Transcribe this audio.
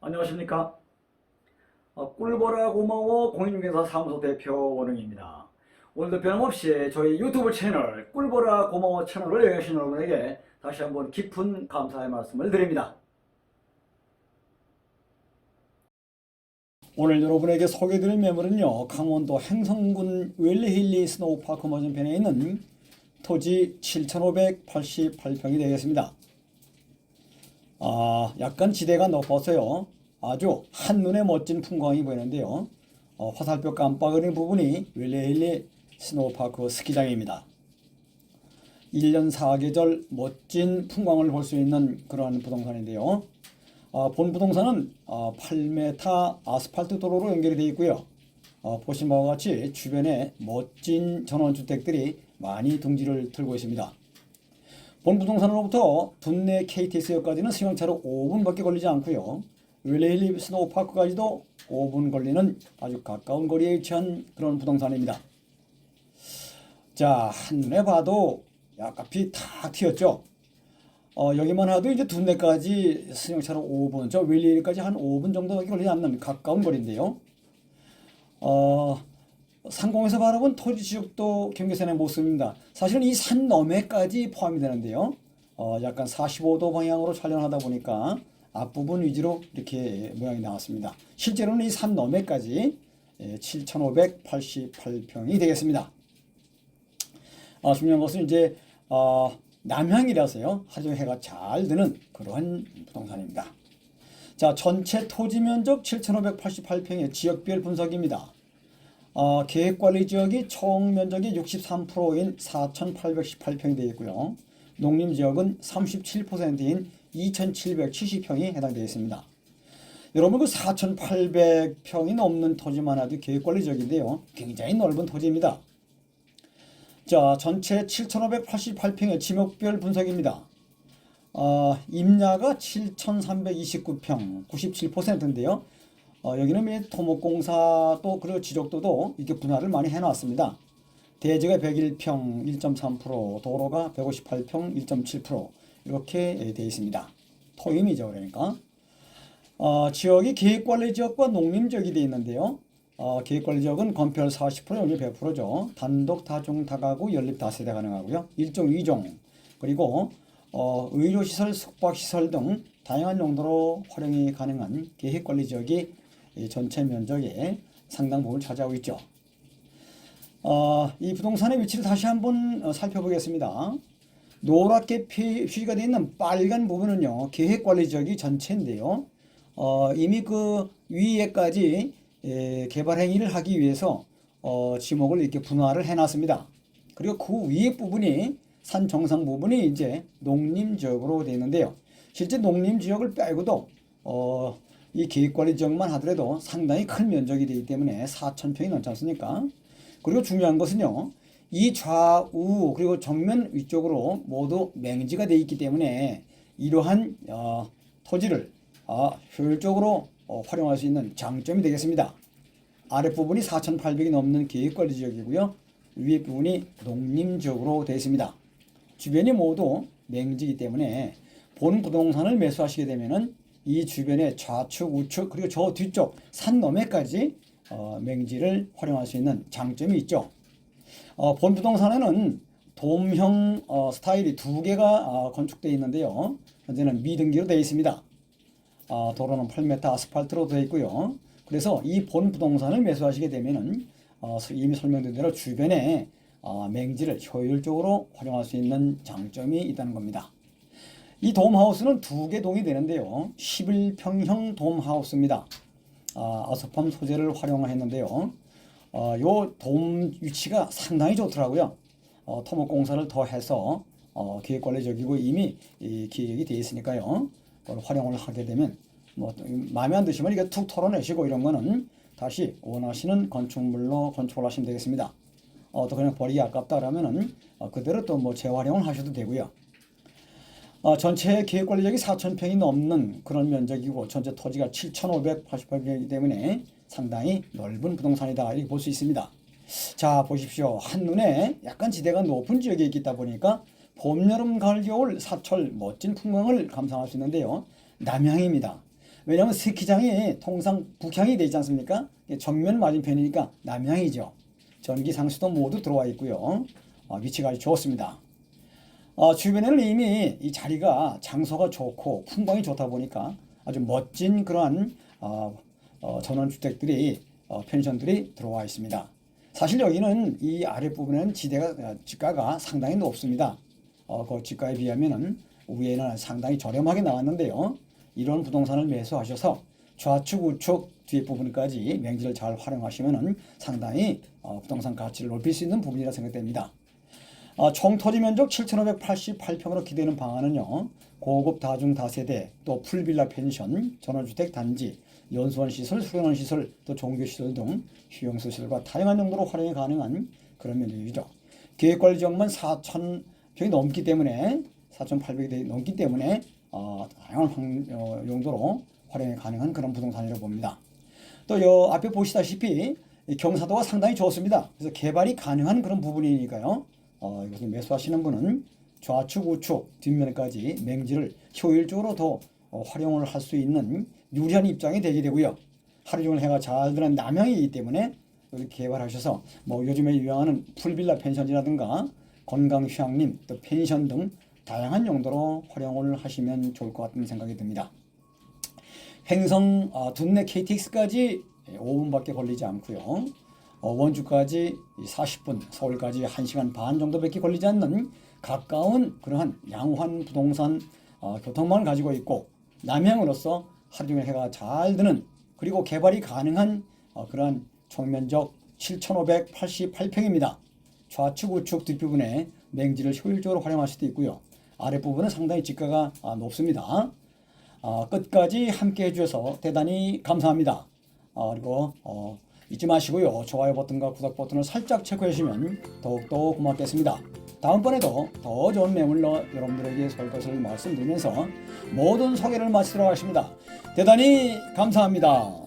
안녕하십니까? 어, 꿀보라 고마워 공인중개사 사무소 대표 원흥입니다. 오늘도 변함없이 저희 유튜브 채널 꿀보라 고마워 채널을 여행하신 여러분에게 다시 한번 깊은 감사의 말씀을 드립니다. 오늘 여러분에게 소개드릴 매물은요 강원도 행성군 웰리힐리 스노우파크 맞은편에 있는 토지 7,588평이 되겠습니다. 아, 약간 지대가 높아서요. 아주 한눈에 멋진 풍광이 보이는데요. 어, 화살표 깜빡이는 부분이 웰레일리 스노우파크 스키장입니다. 1년 4계절 멋진 풍광을 볼 수 있는 그러한 부동산인데요. 아, 본 부동산은 아, 8m 아스팔트 도로로 연결이 되어 있고요. 어, 보신 바와 같이 주변에 멋진 전원주택들이 많이 둥지를 틀고 있습니다. 본 부동산으로부터 둔내 KTX역까지는 승용차로 5분밖에 걸리지 않고요. 웰레일리 스노우파크까지도 5분 걸리는 아주 가까운 거리에 위치한 그런 부동산입니다. 자, 한눈에 봐도 약간이 탁 튀었죠. 어, 여기만 해도 이제 둔내까지 승용차로 5분, 저 웰레일리까지 한 5분 정도밖에 걸리지 않는 가까운 거리인데요. 어, 상공에서 바라본 토지 지역도 경계선의 모습입니다. 사실은 이 산 너머까지 포함이 되는데요. 어, 약간 45도 방향으로 촬영하다 보니까 앞부분 위주로 이렇게 모양이 나왔습니다. 실제로는 이 산 너머까지 7,588평이 되겠습니다. 아, 중요한 것은 이제 어, 남향이라서요. 하루 종일 해가 잘 드는 그러한 부동산입니다. 자, 전체 토지 면적 7,588평의 지역별 분석입니다. 어, 계획관리 지역이 총 면적이 63%인 4,818평이 되어 있고요. 농림 지역은 37%인 2,770평이 해당되어 있습니다. 여러분 그 4,800평이 넘는 토지만 해도 계획관리 지역인데요. 굉장히 넓은 토지입니다. 자, 전체 7,588평의 지목별 분석입니다. 어, 임야가 7,329평, 97%인데요. 어, 여기는 뭐 토목공사 또 그리고 지적도도 이렇게 분할을 많이 해놨습니다. 대지가 101평 1.3%, 도로가 158평 1.7% 이렇게 되어 있습니다. 토임이죠, 그러니까. 어, 지역이 계획관리 지역과 농림 지역이 되어 있는데요. 어, 계획관리 지역은 건폐율 40%, 영유 100%죠. 단독, 다중, 다가구, 연립, 다세대 가능하고요. 일종, 이종, 그리고 어, 의료시설, 숙박시설 등 다양한 용도로 활용이 가능한 계획관리 지역이 이 전체 면적의 상당 부분을 차지하고 있죠. 어, 이 부동산의 위치를 다시 한번 어, 살펴보겠습니다. 노랗게 표시가 되어 있는 빨간 부분은요, 계획관리 지역이 전체인데요. 어, 이미 그 위에까지 에, 개발 행위를 하기 위해서 어, 지목을 이렇게 분화를 해놨습니다. 그리고 그 위에 부분이 산 정상 부분이 이제 농림 지역으로 되어 있는데요. 실제 농림 지역을 빼고도 어, 이 계획관리 지역만 하더라도 상당히 큰 면적이 되기 때문에 4천평이 넘지 않습니까? 그리고 중요한 것은요. 이 좌우 그리고 정면 위쪽으로 모두 맹지가 되어 있기 때문에 이러한 어, 토지를 어, 효율적으로 어, 활용할 수 있는 장점이 되겠습니다. 아랫부분이 4,800이 넘는 계획관리 지역이고요. 위에 부분이 농림지역으로 되어 있습니다. 주변이 모두 맹지이기 때문에 본 부동산을 매수하시게 되면은 이 주변의 좌측, 우측 그리고 저 뒤쪽 산 너머까지 어, 맹지를 활용할 수 있는 장점이 있죠. 어, 본 부동산에는 돔형 어, 스타일이 두 개가 어, 건축되어 있는데요. 현재는 미등기로 되어 있습니다. 어, 도로는 8m 아스팔트로 되어 있고요. 그래서 이 본 부동산을 매수하시게 되면은 어, 이미 설명드린 대로 주변에 어, 맹지를 효율적으로 활용할 수 있는 장점이 있다는 겁니다. 이 돔하우스는 두 개 동이 되는데요. 11평형 돔하우스입니다. 아, 아스팜 소재를 활용했는데요. 어, 요돔 위치가 상당히 좋더라고요. 어, 토목 공사를 더 해서 어, 기획관리적이고 이미 이 기획이 되어 있으니까요. 그걸 활용을 하게 되면 뭐 마음에 안 드시면 이게 툭 털어내시고 이런 거는 다시 원하시는 건축물로 건축을 하시면 되겠습니다. 어, 또 그냥 버리기 아깝다 그러면은 어, 그대로 또 뭐 재활용을 하셔도 되고요. 어, 전체 계획관리적이 4,000평이 넘는 그런 면적이고 전체 토지가 7,588평이기 때문에 상당히 넓은 부동산이다 이렇게 볼 수 있습니다. 자 보십시오 한눈에 약간 지대가 높은 지역에 있다 보니까 봄, 여름, 가을, 겨울 사철 멋진 풍광을 감상할 수 있는데요. 남향입니다. 왜냐하면 스키장이 통상 북향이 되지 않습니까? 정면 맞은편이니까 남향이죠. 전기 상수도 모두 들어와 있고요. 어, 위치가 아주 좋습니다. 어, 주변에는 이미 이 자리가 장소가 좋고 풍광이 좋다 보니까 아주 멋진 그러한 어, 어, 전원주택들이 어, 펜션들이 들어와 있습니다. 사실 여기는 이 아랫부분에는 지대가 어, 지가가 상당히 높습니다. 어, 그 지가에 비하면은 위에는 상당히 저렴하게 나왔는데요. 이런 부동산을 매수하셔서 좌측 우측 뒷부분까지 맹지를 잘 활용하시면은 상당히 어, 부동산 가치를 높일 수 있는 부분이라 생각됩니다. 어, 총 토지 면적 7,588평으로 기대는 방안은요. 고급 다중 다세대, 또 풀빌라 펜션, 전원주택 단지, 연수원 시설, 수련원 시설, 또 종교 시설 등 휴양소 시설과 다양한 용도로 활용이 가능한 그런 면적이죠. 계획관리 지역만 4,000평이 넘기 때문에 4,800이 넘기 때문에 어, 다양한 황- 어, 용도로 활용이 가능한 그런 부동산이라고 봅니다. 또 요 앞에 보시다시피 이 경사도가 상당히 좋습니다. 그래서 개발이 가능한 그런 부분이니까요. 어, 이것을 매수하시는 분은 좌측 우측 뒷면까지 맹지를 효율적으로 더 어, 활용을 할 수 있는 유리한 입장이 되게 되고요. 하루 종일 해가 잘 드는 남향이기 때문에 여기 개발하셔서 뭐 요즘에 유행하는 풀빌라 펜션이라든가 건강 휴양림 또 펜션 등 다양한 용도로 활용을 하시면 좋을 것 같은 생각이 듭니다. 횡성 아, 둔내 KTX까지 5분밖에 걸리지 않고요. 어, 원주까지 40분, 서울까지 1시간 반 정도밖에 걸리지 않는 가까운 그러한 양환 부동산 어, 교통망을 가지고 있고 남향으로서 하루 종일 해가 잘 드는 그리고 개발이 가능한 어, 그러한 총면적 7,588평입니다. 좌측 우측 뒷부분에 맹지를 효율적으로 활용할 수도 있고요. 아랫부분은 상당히 지가가 아, 높습니다. 아, 끝까지 함께 해주셔서 대단히 감사합니다. 아, 그리고 어, 잊지 마시고요. 좋아요 버튼과 구독 버튼을 살짝 체크해 주시면 더욱더 고맙겠습니다. 다음번에도 더 좋은 매물로 여러분들에게 설 것을 말씀드리면서 모든 소개를 마치도록 하겠습니다. 대단히 감사합니다.